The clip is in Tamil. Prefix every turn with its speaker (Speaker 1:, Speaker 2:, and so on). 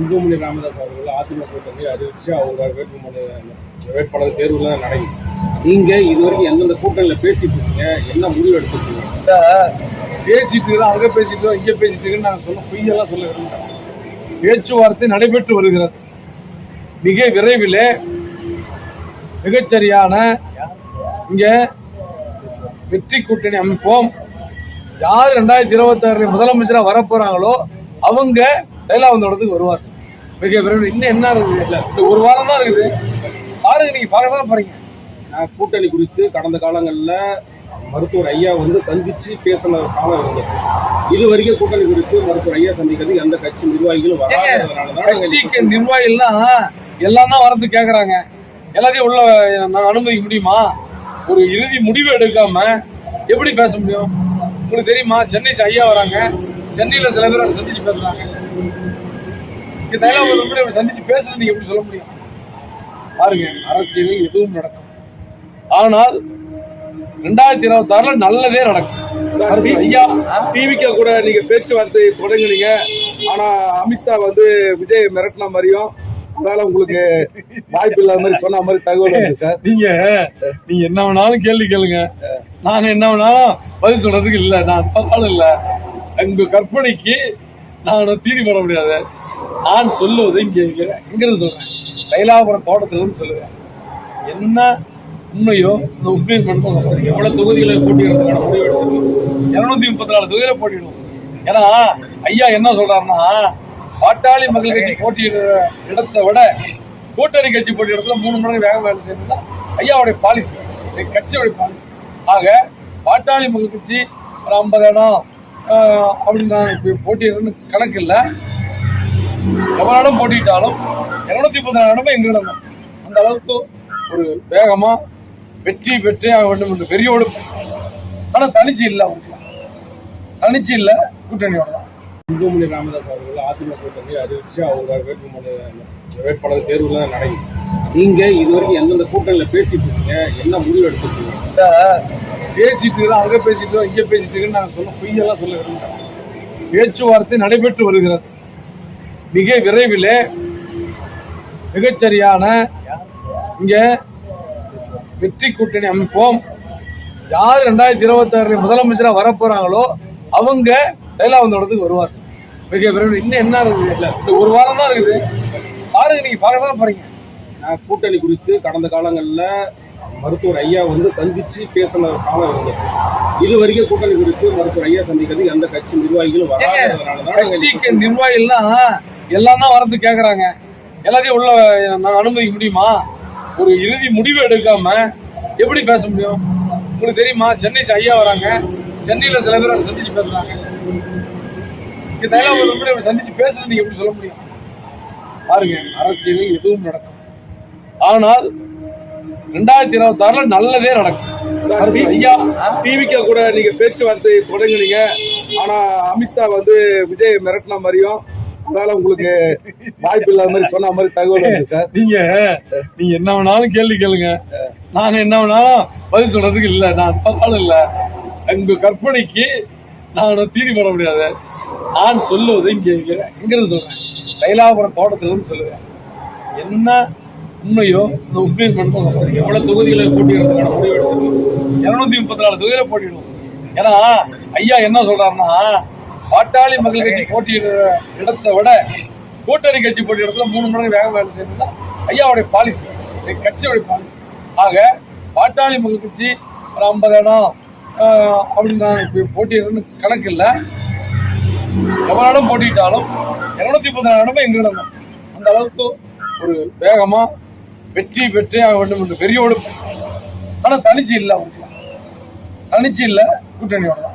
Speaker 1: இந்துமணி ராமதாஸ் அவர்கள் அதிமுக கூட்டணி அறிவிச்சு அவங்க வேட்புமனு வேட்பாளர் தேர்வுல தான் நடக்குது. நீங்க இது வரைக்கும் எந்தெந்த கூட்டணியில பேசிட்டு இருக்கீங்க? என்ன முடிவு எடுத்துருக்கீங்க?
Speaker 2: பேசிட்டு இருக்கிறோம் அங்கே பேசிட்டு இருக்கோம், இங்கே பேசிட்டு இருக்கோம்னு நாங்கள் சொல்ல பொய்யெல்லாம் சொல்ல விரும்புகிறோம் பேச்சுவார்த்தை நடைபெற்று வருகிறது. மிக விரைவிலே மிகச்சரியான இங்கே வெற்றி கூட்டணி அமைப்போம். யார் ரெண்டாயிரத்தி இருபத்தாறு முதலமைச்சராக வரப்போறாங்களோ அவங்க தைலாவந்தோடத்துக்கு வருவார் மிக விரைவில் இன்னும் என்ன இருக்குது இல்லை இந்த ஒரு வாரம் தான் இருக்குது. பாருங்க நீங்க பார்க்க தானே போறீங்க.
Speaker 1: நான் கூட்டணி குறித்து கடந்த காலங்கள்ல மருத்துவர் ஐயா வந்து சந்திச்சு பேசின காலம் இருந்தது இது வரைக்கும் கூட்டணி குறித்து மருத்துவர் ஐயா சந்திக்கிறது எந்த கட்சி நிர்வாகிகளும்
Speaker 2: கட்சிக்கு நிர்வாகிகள்லாம் எல்லாம் தான் வரது கேக்குறாங்க. எல்லாத்தையும் உள்ள நான் அனுமதிக்க முடியுமா? ஒரு இறுதி முடிவு எடுக்காம எப்படி பேச முடியும்? உங்களுக்கு தெரியுமா? சென்னை ஐயா வராங்க. சென்னையில சில பேர் சந்திச்சு பேசுறாங்க. இங்க தைலாபுரம் சந்திச்சு பேசுறது நீங்க எப்படி சொல்ல முடியும்? பாருங்க அரசியலில் எதுவும் நடக்கும். ஆனால் ரெண்டாயிரத்தி இருபத்தி ஆறுல நல்லதே நடக்கும். ஐயா.
Speaker 3: டிவிக்க கூட நீங்க பேச்சுவார்த்தை தொடங்குனீங்க. ஆனா அமித்ஷா வந்து விஜய் மிரட்டின மாதிரியும் அதால உங்களுக்கு வாய்ப்பு இல்லாத மாதிரி சொன்ன மாதிரி தகவல் சார்.
Speaker 2: நீங்க நீங்க என்ன வேணாலும் கேள்வி கேளுங்க. நாங்க என்ன வேணாலும் பதில் சொல்றதுக்கு இல்ல நான் பரவாயில்ல. இல்ல உங்க கற்பனைக்கு நான் தீனி போட முடியாது. நான் சொல்லுவது இங்கே இங்க சொல்கிறேன் சொல்றேன். தைலாபுரம் சொல்லுவேன் என்ன உண்மையோ இந்த உண்மையை மட்டும் எவ்வளோ தொகுதிகளை போட்டியிடுறதுக்கான முடிவு எடுத்திருக்கோம் இரநூத்தி முப்பத்தி நாலு தொகுதியில் போட்டியிடுவோம். ஏன்னா ஐயா என்ன சொல்கிறாருன்னா பாட்டாளி மக்கள் கட்சி போட்டியிடுற இடத்தை விட கூட்டணி கட்சி போட்டி இடத்துல மூணு மடங்கு வேக வேலை செய்யணும் ஐயாவுடைய பாலிசி கட்சியோடைய பாலிசி ஆக பாட்டாளி மக்கள் கட்சி ஒரு ஐம்பது இடம். அப்படி நான் இப்போ போட்டியிடணும்னு கணக்கு இல்லை. எவ்வளோ இடம் போட்டிட்டாலும் இருநூத்தி முப்பத்தி நாலு இடமே எங்களிடம் தான். அந்த அளவுக்கு ஒரு வேகமாக வெற்றி வெற்றியாக வேண்டும் என்று வெறியோடு. ஆனால் தனிச்சு இல்லை அவங்க தனிச்சு இல்லை கூட்டணியோட தான்.
Speaker 1: இந்துமணி ராமதாஸ் அவர்கள் அதிமுக கூட்டணி அறிவிச்சு அவங்க வேட்புமனு வேட்பாளர் தேர்வுல தான் நடக்குது நீங்க இது வரைக்கும் எந்தெந்த கூட்டணியில பேசிட்டு இருக்கீங்க? என்ன முடிவு எடுத்துருக்கீங்க?
Speaker 2: பேசிட்டு இருக்கிறோம் அங்கே பேசிட்டு இருக்கோம், இங்கே பேசிட்டு இருக்கோம்னு நாங்கள் சொல்ல பொய்யெல்லாம் சொல்ல விரும்புகிறோம் பேச்சுவார்த்தை நடைபெற்று வருகிறது. மிக விரைவிலே மிகச்சரியான இங்கே வெற்றி கூட்டணி அமைப்போம். யார் ரெண்டாயிரத்தி இருபத்தாறு முதலமைச்சராக வரப்போறாங்களோ அவங்க தைலாவந்தோடத்துக்கு வருவார் மிக விரைவில் இன்னும் என்ன இருக்குது இல்லை இந்த ஒரு வாரம் தான் இருக்குது. பாருங்க நீங்க பார்க்க தானே போறீங்க.
Speaker 1: நான் கூட்டணி குறித்து கடந்த காலங்கள்ல மருத்துவர் ஐயா வந்து சந்திச்சு பேசின காலம் இருந்தது இது வரைக்கும் கூட்டணி குறித்து மருத்துவர் ஐயா சந்திக்கிறது எந்த கட்சி நிர்வாகிகளும் நாங்க
Speaker 2: கட்சிக்கு நிர்வாகிகள்லாம் எல்லாம் தான் வரது கேக்குறாங்க. எல்லாத்தையும் உள்ள நான் அனுமதிக்க முடியுமா? ஒரு இறுதி முடிவு எடுக்காம எப்படி பேச முடியும்? உங்களுக்கு தெரியுமா? சென்னை ஐயா வராங்க. சென்னையில சில பேர் சந்திச்சு பேசுறாங்க. இங்க தைலாபுரம் சந்திச்சு பேசுறது நீங்க எப்படி சொல்ல முடியும்? பாருங்க அரசியலில் எதுவும் நடக்கும். ஆனால் ரெண்டாயிரத்தி இருபத்தி ஆறுல நல்லதே நடக்கும். ஐயா.
Speaker 3: டிவிக்க கூட நீங்க பேச்சுவார்த்தை தொடங்குனீங்க. ஆனா அமித்ஷா வந்து விஜய் மிரட்டின மாதிரியும் அதால உங்களுக்கு வாய்ப்பு இல்லாத மாதிரி சொன்ன மாதிரி தகவல் சார்.
Speaker 2: நீங்க நீங்க என்ன வேணாலும் கேள்வி கேளுங்க. நாங்க என்ன வேணாலும் பதில் சொல்றதுக்கு இல்ல நான் பரவாயில்ல. இல்ல உங்க கற்பனைக்கு நான் தீனி போட முடியாது. நான் சொல்லுவது இங்கே இங்க சொல்கிறேன் சொல்றேன். தோட்டத்திலிருந்து சொல்லுவேன் என்ன உண்மையோ இந்த உண்மையை மட்டும் சொல்றேன். எவ்வளவு தொகுதிகளை போட்டியிடுறதுக்கான முடிவு எடுத்திருக்கோம் இரநூத்தி முப்பத்தி நாலு தொகுதியில் போட்டியிடுவோம். ஏன்னா ஐயா என்ன சொல்கிறாருன்னா பாட்டாளி மக்கள் கட்சி போட்டியிடுற இடத்தை விட கூட்டணி கட்சி போட்டி இடத்துல மூணு மடங்கு வேக வேலை செய்யணும் ஐயாவுடைய பாலிசி கட்சியோடைய பாலிசி ஆக பாட்டாளி மக்கள் கட்சி ஒரு ஐம்பது இடம். அப்படின்னு நான் இப்போ போட்டியிடணும்னு கணக்கு இல்லை. எவ்வளோ இடம் போட்டிட்டாலும் இருநூத்தி முப்பத்தி நாலு இடமே எங்களிடம் தான். அந்த அளவுக்கு ஒரு வேகமாக வெற்றி வெற்றியாக வேண்டும் என்று வெறியோடு ஆனால் தனிச்சு இல்லை அவங்க தனிச்சு இல்லை கூட்டணியோட